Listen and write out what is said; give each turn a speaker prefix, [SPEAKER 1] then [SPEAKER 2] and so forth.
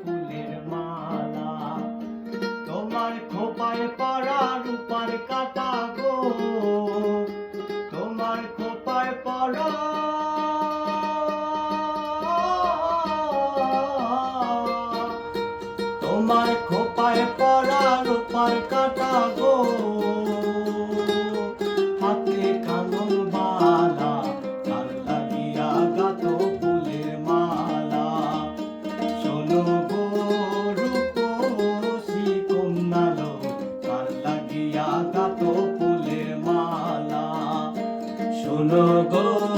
[SPEAKER 1] ফুলের তোমার খোপায় রূপার কাটা গো তোমার খোপায় তোমার খোপায় পড়া রূপার কাটা গো। শুনো গো